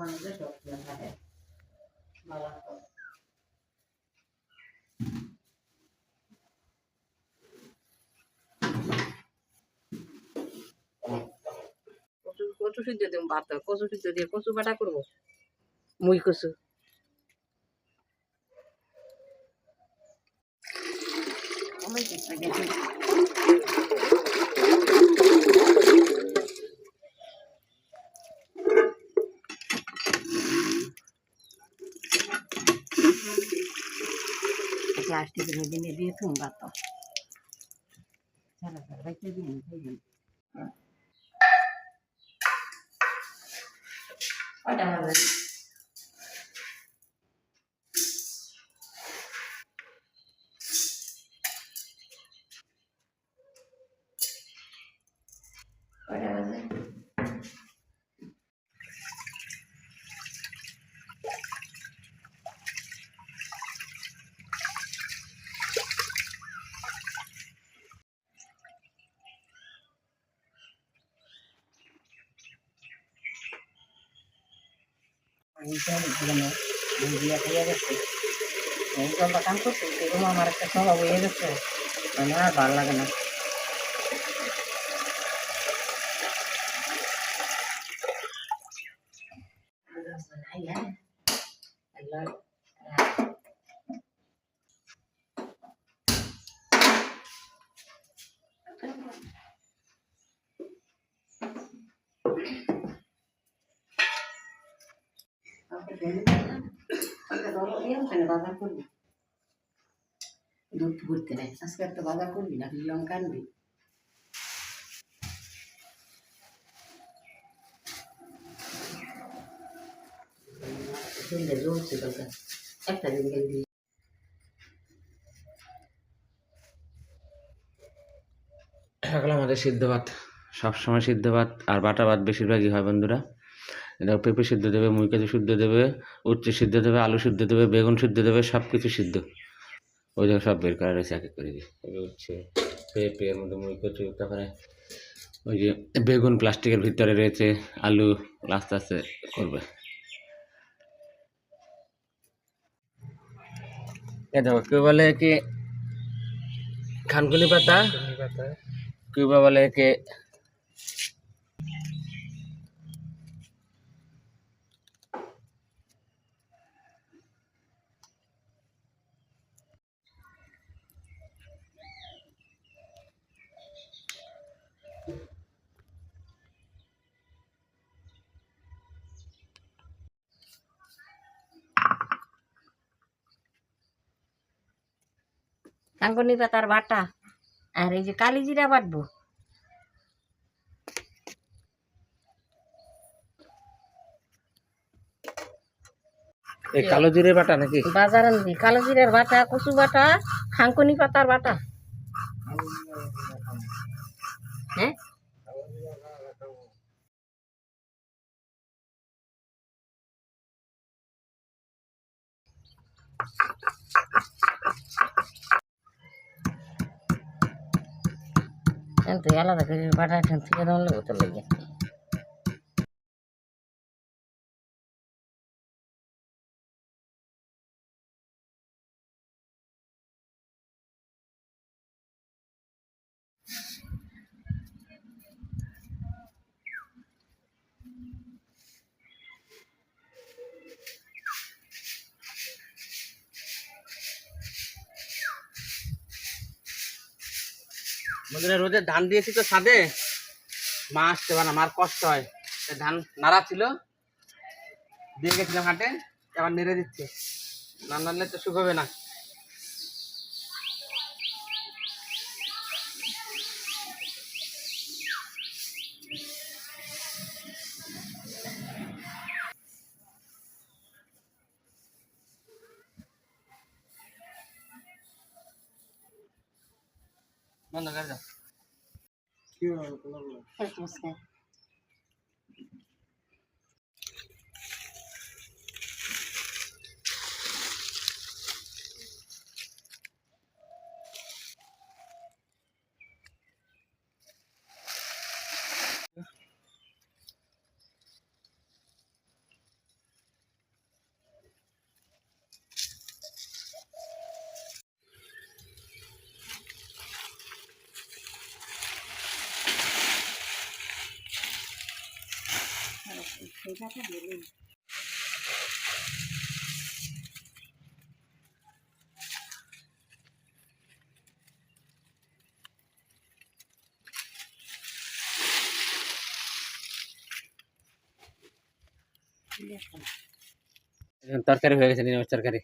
মানুষের শক্তি থাকে। কচু সিদ্ধ দেবো ভাত কচু সিদ্ধ দিয়ে কচু বাটা করব। মুই কচু। আমার চেষ্টা গেছে প্লাস্টিক দিনে দিয়ে থুম ভাত চলো চলো রেখে দিন দিন এইসব মানে বিয়ে হয়ে গেছে এই জলটা কাম করছে এরকম আমার একটা স্বভাব হয়ে গেছে মানে আর ভালো লাগে না দুধ ঘুরতে নেই আজকে একটা বাজার করবি না লঙ্কা আনবি একটা দিন গেলি সকালে আমাদের সিদ্ধ ভাত, সবসময় সিদ্ধ ভাত আর বাটা ভাত বেশিরভাগই হয় বন্ধুরা। এটা পেঁপে সিদ্ধ দেবে মুই কাজু সিদ্ধ দেবে উচ্ছে সিদ্ধ দেবে আলু সিদ্ধ দেবে বেগুন সিদ্ধ দেবে সব কিছু সিদ্ধ। ওই জায়গায় সব বের করা রয়েছে এক এক করে। দিই এই উচ্ছে পেঁপে এর মধ্যে মুই কচু তারপরে ওই যে বেগুন প্লাস্টিকের ভিতরে রয়েছে আলু আস্তে আস্তে করবে। দেখো কেউ বলে কি খানকুনি পাতা। কেউ বা বলে কে কাঙ্কনি পাতার বাটা আর এই যে কালি জিরা বাটবো। এই কালো জিরে বাটা নাকি? বাজার আনবি। কালো জিরার বাটা কচু বাটা খাঙ্কনি পাতার বাটা। হ্যাঁ? কিন্তু আলাদা করে বাটা এখান থেকে তো লাগে বন্ধুরা রোদে ধান দিয়েছি তো ছাদে। মা আসতে পারে না, মার কষ্ট হয়। ধান নাড়া ছিল, দিয়ে গেছিলাম হাটে, এবার নেড়ে দিচ্ছে। না নাড়লে তো শুকোবে না। 真ん中あれだ。はい、ますね。দিন এখন তরকারি হয়ে গেছে নিরামিষ তরকারি।